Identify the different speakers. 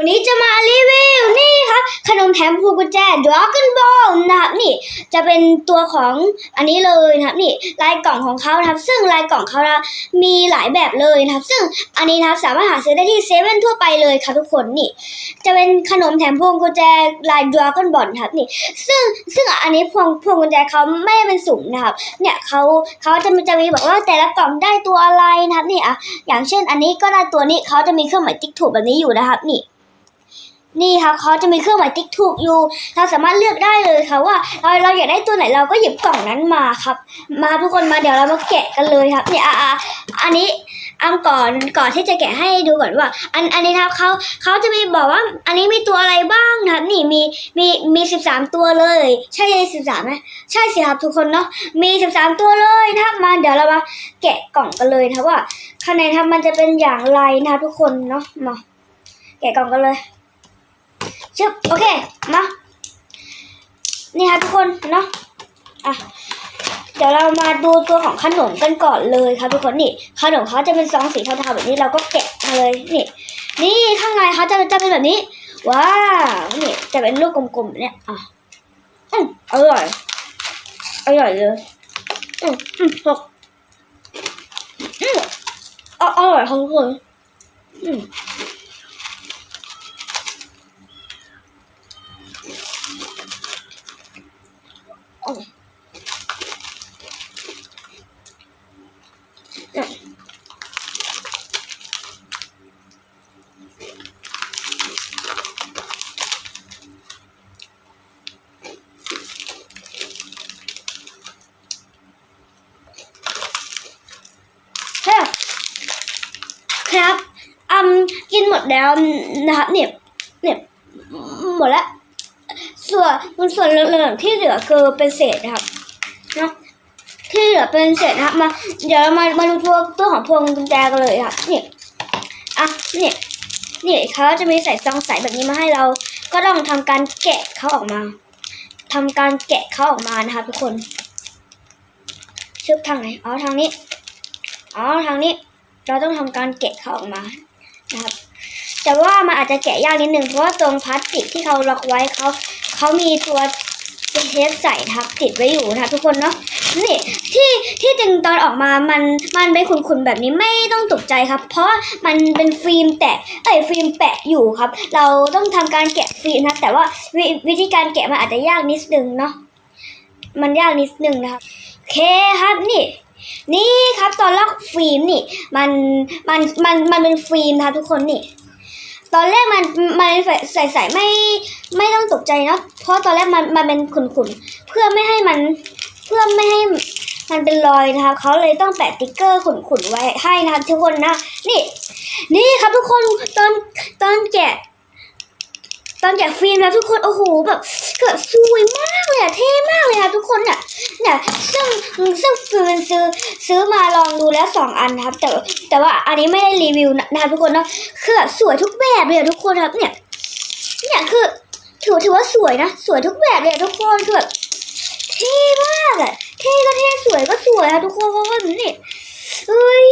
Speaker 1: วันนี้จะมารีวิวนี่ครับขนมแถมพวงกุญแจ Dragon Ball นะครับนี่จะเป็นตัวของอันนี้เลยนะครับนี่ลายกล่องของเขานะครับ ซึ่งลายกล่องเขานะมีหลายแบบเลยนะครับ ซึ่งอันนี้นะครับสามารถหาซื้อได้ที่เซเว่นทั่วไปเลยครับทุกคนนี่ จะเป็นขนมแถมพวงกุญแจลาย Dragon Ball ครับนี่ ซึ่งซึ่งอันนี้พวงพวงกุญแจเขาไม่ได้เป็นสุ่มนะครับ เนี่ยเขาเขาจะมีจะมีบอกว่าแต่ละกล่องได้ตัวอะไรนะครับนี่อะอย่างเช่น อันนี้ก็ได้ตัวนี้เขาจะมีเครื่องหมายติ๊กถูกแบบนี้อยู่นะครับนี่ นี่ครับเขาจะมีเครื่องหมายติ๊กถูกอยู่ เราสามารถเลือกได้เลยค่ะว่าเราเราอยากได้ตัวไหนเราก็หยิบกล่องนั้นมาครับ มาทุกคนมาเดี๋ยวเรามาแกะกันเลยครับเนี่ยอะอันนี้อันก่อนก่อนที่จะแกะให้ดูก่อนว่า อันอันนี้ครับเขาเขาจะมีบอกว่า อันนี้มีตัวอะไรบ้างนะครับ นี่มีมีมีสิบสามตัวเลย ใช่สิบสามไหมใช่สิครับทุกคนเนาะมีสิบสามตัวเลยนะครับมาเดี๋ยวเรามาแกะกล่องกันเลยนะครับว่าข้างในนะครับมันจะเป็นอย่างไรนะทุกคนเนาะมาแกะกล่องกันเลย ชึบโอเคมานี่ค่ะทุกคนเนาะอะเดี๋ยวเรามาดูตัวของขนมกันก่อนเลยครับทุกคนนี่ขนมเขาจะเป็นซองสีเทาๆแบบนี้เราก็แกะมาเลยนี่นี่ข้างในเขาจะจะเป็นแบบนี้ว้าวนี่จะเป็นลูกกลมๆแบบเนี้ยอะอืมอร่อยอร่อยเลยอืมอืมตกอืมอร่อยครับทุกคนอืม ครับครับอืม กินหมดแล้วนะครับเนี่ยเนี่ยหมดแล้วส่วนส่วนเหลือที่เหลือคือเป็นเศษนะครับเนาะที่เหลือเป็นเศษนะครับมาเดี๋ยวเรามามาดูพวกตัวของพวงกุญแจกันเลยครับนี่ยอะเนี่ยเนี่ยเขาจะมีใส่ซองใสแบบนี้มาให้เรา ก็ต้องทำการแกะเขาออกมาทำการแกะเขาออกมานะครับทุกคนชึบทางไหนอ๋อทางนี้อ๋อทางนี้ เราต้องทำการแกะเขาออกมา นะครับ แต่ว่ามันอาจจะแกะยากนิดนึงเพราะว่าตรงพลาสติกที่เขาล็อกไว้เขาเขามีตัวเทปใส่ทับติดไว้อยู่นะทุกคนเนาะนี่ที่ที่ดึงตอนออกมามันมันเป็นขุนๆแบบนี้ไม่ต้องตกใจครับ เพราะมันเป็นฟิล์มแตะเอ้ยฟิล์มแปะอยู่ครับ เราต้องทำการแกะฟิล์มนะแต่ว่าวิวิธีการแกะมันอาจจะยากนิดนึงเนาะมันยากนิดนึงนะครับโอเคครับนี่ นี่ครับตอนลอกฟิล์มนี่ มันมันมันมันเป็นฟิล์มนะครับทุกคนนี่ ตอนแรกมันมันใส่ใส่ไม่ไม่ต้องตกใจนะเพราะตอนแรกมันมันเป็นขุ่นเพื่อไม่ให้มันเพื่อไม่ให้มันเป็นรอยนะครับเขาเลยต้องแปะติ๊กเกอร์ขุ่นๆไว้ให้นะครับทุกคนนะนี่ นี่ครับทุกคนตอนตอนแกะ ตอนแกะฟิล์มนะทุกคนโอ้โหแบบ เกิดสวยมากเลยอะเท่มากเลยอะทุกคนเนี่ยเนี่ยซึ่งซึ่งฟิลซื้อซื้อมาลองดูแล้วสองอันนะครับ แต่แต่ว่าอันนี้ไม่ได้รีวิวนะครับทุกคนเนาะคือแบบสวยทุกแบบเลยทุกคนครับ เนี่ยเนี่ยคือถือถือว่าสวยนะ สวยทุกแบบเลยทุกคนคือแบบเท่มากอะเท่ก็เท่สวยก็สวยอะทุกคนเพราะว่านี่เอ้ย